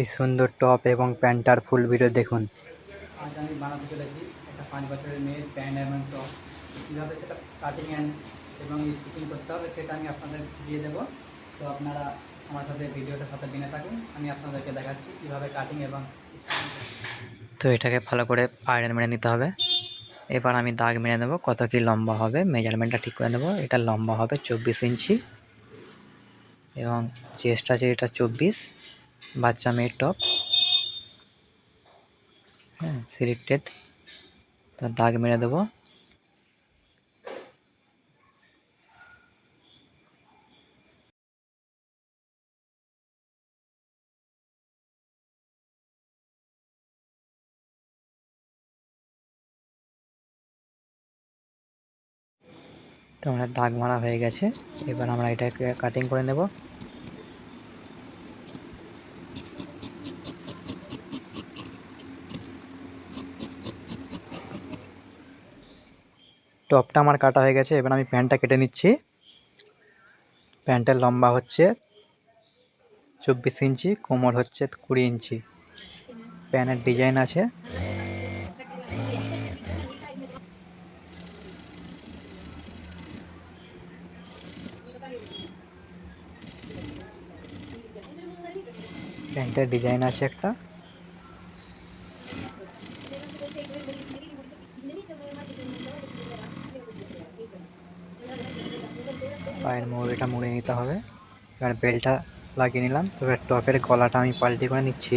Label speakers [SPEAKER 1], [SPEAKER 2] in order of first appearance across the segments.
[SPEAKER 1] এই সুন্দর টপ এবং প্যান্টার ফুল ভিডিও দেখুন।
[SPEAKER 2] আজ আমি বানাতে চলেছি একটা পাঁচ বছরের মেয়ের প্যান্ট এবং টপ। কীভাবে সেটা কাটিং অ্যান্ড এবং স্টিচিং করতে হবে সেটা আমি আপনাদের শিখিয়ে দেবো। তো আপনারা আমার সাথে ভিডিওটার সাথে বিনে থাকুন আমি আপনাদেরকে দেখাচ্ছি কীভাবে কাটিং এবং।
[SPEAKER 1] তো এটাকে ভালো করে আয়রন মেরে নিতে হবে। এবার আমি দাগ মেরে নেব কত কি লম্বা হবে মেজারমেন্টটা ঠিক করে নেব। এটা লম্বা হবে চব্বিশ ইঞ্চি। এবং চেস্ট আছে এটা চব্বিশ। বাচ্চা মেয়ের টপ হ্যাঁ সিলেক্টেড তো দাগ মেরে দেবো। তো আমরা দাগ মারা হয়ে গেছে, এবার আমরা এটাকে কাটিং করে নেব। টপটা আমার কাটা হয়ে গেছে, এবার আমি প্যান্টটা কেটে নিচ্ছি। প্যান্টের লম্বা হচ্ছে চব্বিশ ইঞ্চি, কোমর হচ্ছে কুড়ি ইঞ্চি। প্যান্টের ডিজাইন আছে। প্যান্টের ডিজাইন আছে একটা। পায়ের মোড়েটা মুড়ে নিতে হবে। এবার বেলটা লাগিয়ে নিলাম। তো এবার টপের গলাটা আমি পাল্টি করে নিচ্ছি।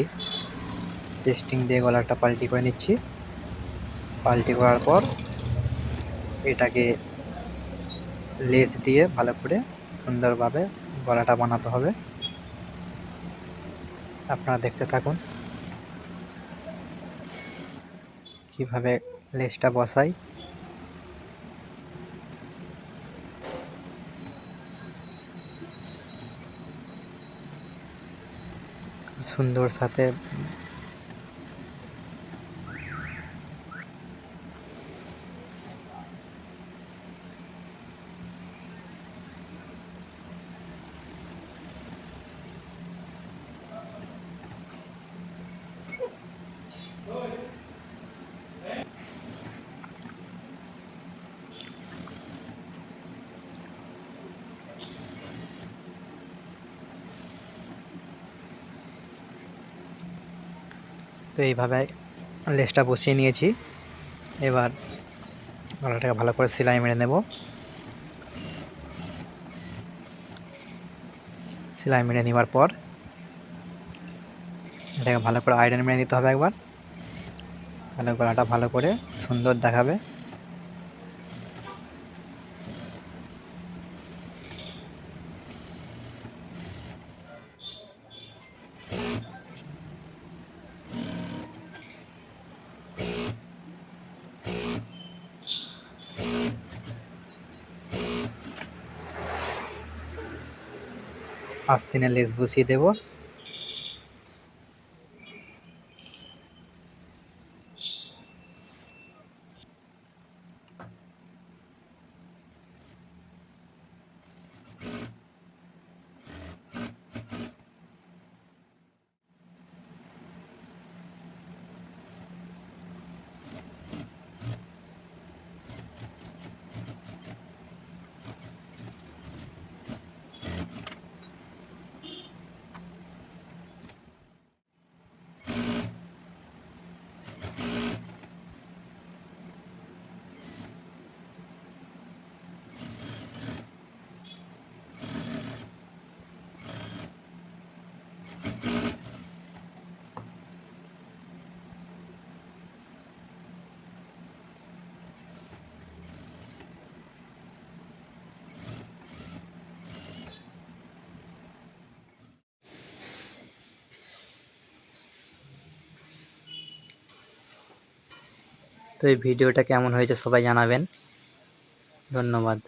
[SPEAKER 1] টেস্টিং দিয়ে গলাটা পাল্টি করে নিচ্ছি। পাল্টি করার পর এটাকে লেস দিয়ে ভালো করে সুন্দরভাবে গলাটা বানাতে হবে। আপনারা দেখতে থাকুন। কীভাবে লেসটা বসাই। সুন্দর সাথে তো এইভাবে লেসটা বসিয়ে নিয়েছি। এবার গলাটাকে ভালো করে সেলাই মেরে নেব। সেলাই মেরে নেওয়ার পর এটাকে ভালো করে আয়রন মেরে নিতে হবে একবার। তাহলে গলাটা ভালো করে সুন্দর দেখাবে। আস্তিনে লেস বসিয়ে দেব। তো এই ভিডিওটা কেমন হয়েছে সবাই জানাবেন। ধন্যবাদ।